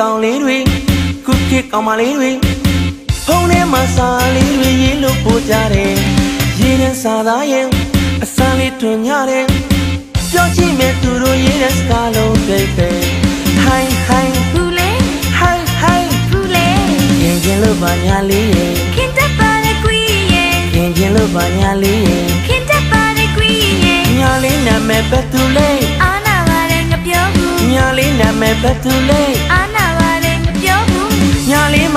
ကောင်လေးတွေခုခေတ်ကောင်မလေးတွေဖုန်းထဲမှာစာလေးတွေရေးလို့ပို့ကြတယ်ရေးတဲ့စာသားရဲ့အစမ်းလေးတွင်ညတယ်ပြောကြည့်မယ်သူတို့ရေးတဲ့စကားလုံးတိတ်တယ်ဟိုင်းဟိုင်းဘူးလေဟိုင်းဟိုင်းဘူးလေရင်ကျင်လို့ပါညာလေးရဲ့ခင်တပ်ပါလေကွီရဲ့ရင်ကျင်လို့ပါညာလေးရဲ့ခင်တပ်ပါလေကွီရဲ့ညာလေးနာမည်ဘယ်သူလဲအာနာပါလေငပြောဘူးညာလေးနာမည်ဘယ်သူလဲအာနာပါလေငပြောဘူးညာလေး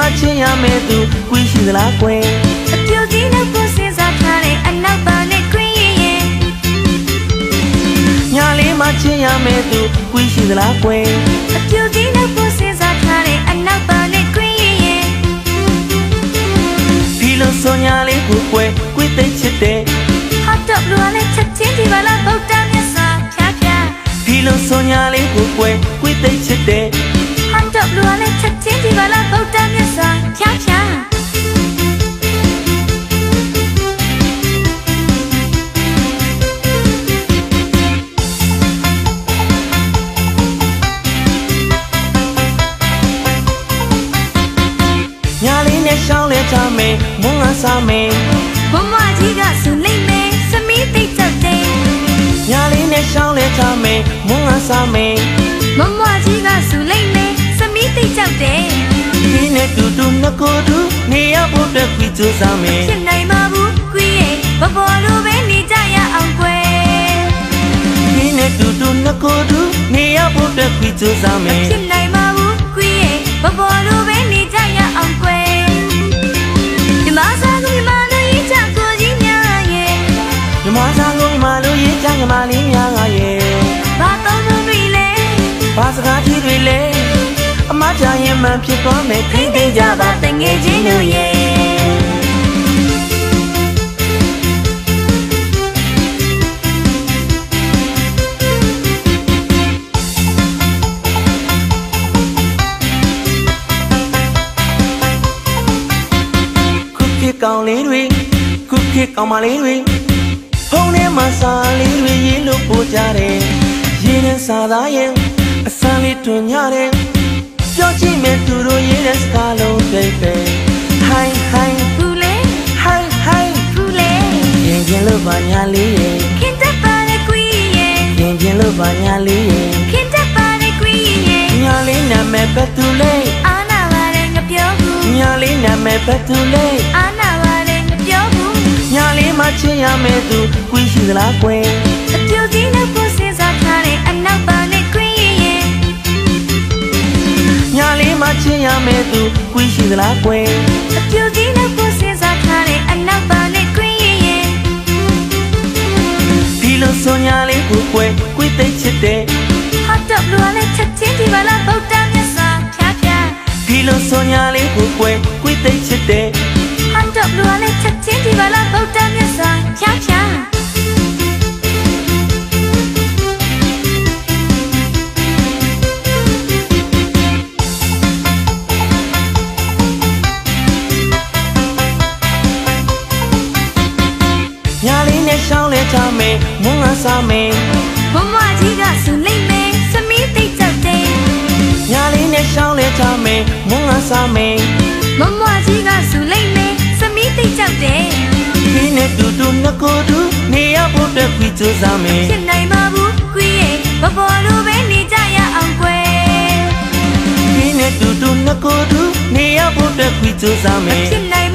မချင်းရမယ်သူကွီးရှိသလားကွယ်အပြိုကြီးနဲ့ကိုစဉ်းစားထားတဲ့အနောက်ပါလေကွီရဲ့ညာလေးမချင်းရမယ်သူကွီးရှိသလားကွယ်အပြိုကြီးနဲ့ကိုစဉ်းစားထားတဲ့အနောက်ပါလေကွီရဲ့ဒီလိုဆိုညာလေးကိုကွယ်ကွီးသိမ့်ချစ်တယ်ဟတ်တော့လူလည်းချက်ချင်းဒီပါလားဗုဒ္ဓမြတ်စွာဖျားဖျားဒီလိုဆိုညာလေးကိုကွယ်ကွီးသိမ့်ချစ်တ ယ်ဟတ်တော့လူလည်းချက်ချင်းဒီပါလားဗုဒ္ဓမြတ်စွာဖျားဖျားညာလေးနဲ့ရှောင်းလဲချမယ်မုန်းငါစားမယ်ဘမကြီးကဆူလိမ့်မယ်စမီးသိကြတယ်ညာလေးနဲ့ရှောင်းလဲချမယ်မုန်းငါစားမယ်မမကြီးကဆူလိမ့်မယ်စမီး သိကြတယ်ဒီနဲ့တူတူနှစ်ကိုယ်တူနေရဖို့အတွက်ခွေးကြိုးစားမယ်ဖြစ်နိုင်မှာဘူးကွေးရဲ့ဘဘောလိုပဲနေကြရအောင်ကွယ်ဒီနဲ့တူတူနှစ်ကိုယ်တူနေရဖို့အတွက်ခွေးကြိုးစားမယ်ဖြစ်နိုင်မှာဘူးကွေးရဲ့ဘဘောလိုပဲနေကြရအောင်ကွယ်ဒီမစားကူဒီမလို့ရချကိုကြီးများရဲ့မြမစားကိုမြမလို့ရေးချညီမလေးများကရဲ့ဘာတော့လို့တွေလဲဘာစကားကြီးတွေလဲ အမချရင်မှန်ဖြစ်သွားမယ်ထိမ့်သိမ့်ကြပါတငယ်ချင်းတို့ရဲ့ခုခေတ်ကောင်လေးတွေခုခေတ်ကောင်မလေးတွေဖုန်းထဲမှာစာလေးတွေရေးလို့ပို့ကြတယ်ရေးတဲ့စာသားရဲ့အစမ်းလေးတွင်ညတယ် ပြောကြည့်မယ်သူတို့ရေးတဲ့စကားလုံးတိတ်တယ်ဟိုင်းဟိုင်းဘူးလေဟိုင်းဟိုင်းဘူးလေရင်ကျင်လို့ပါညာလေးရဲ့ခင်တပ်ပါလေကွေးရဲ့ရင်ကျင်လို့ပါညာလေးရဲ့ခင်တပ်ပါလေကွေးရဲ့ညာလေးနာမည်ဘယ်သူလဲအာနာပါလေငပြောဘူးညာလေးနာမည်ဘယ်သူလဲအာနာပါလေငပြောဘူးညာလေးမချင်းရမယ်သူကွေးရှိသလားကွယ်အပြိုကြီးနဲ့ကိုစဉ်းစားထားတဲ့အနောက်ပါ ညာလေးမချင်းရမယ်သူကွေးရှိသလားကွယ်အပြိုကြီးနဲ့ကိုစဉ်းစားထားတဲ့အနောက်ပါလေကွေးရဲ့ဒီလိုဆိုညာလေးကိုကွယ်ကွေးသိမ့်ချစ်တယ်ဟတ်တော့လူလည်းချက်ချင်းဒီပါလားဗုဒ္ဓမြတ်စွာဖျားဖျား ဒီလိုဆိုညာလေးကိုကွယ်ကွေးသိမ့်ချစ်တယ်ဟတ်တော့လူလည်းချက်ချင်းဒီပါလားဗုဒ္ဓမြတ်စွာဖျားဖျား ချမယ်မုန်းငါစားမယ်မမကြီးကဆူလိမ့်မယ်စမီးသိကြတယ်ညာလေးနဲ့ရှောင်းလဲချမယ်မုန်းငါစားမယ်မမကြီးကဆူလိမ့်မယ်စမီးသိကြတယ်ဒီနဲ့တူတူနှစ်ကိုယ်တူနေရဖို့အတွက်ခွေးကြိုးစားမယ်ဖြစ်နိုင်မှာဘူးကွေးရဲ့ဘဘောလိုပဲနေကြရအောင်ကွယ်ဒီနဲ့တူတူနှစ်ကိုယ်တူနေရဖို့အတွက်ခွေးကြိုးစားမယ်ဖြစ်နိုင်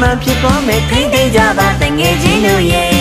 မှန်ဖြစ်သွားမယ်ထိမ့်သိမ့်ကြပါတငယ်ချင်းတို့ရဲ့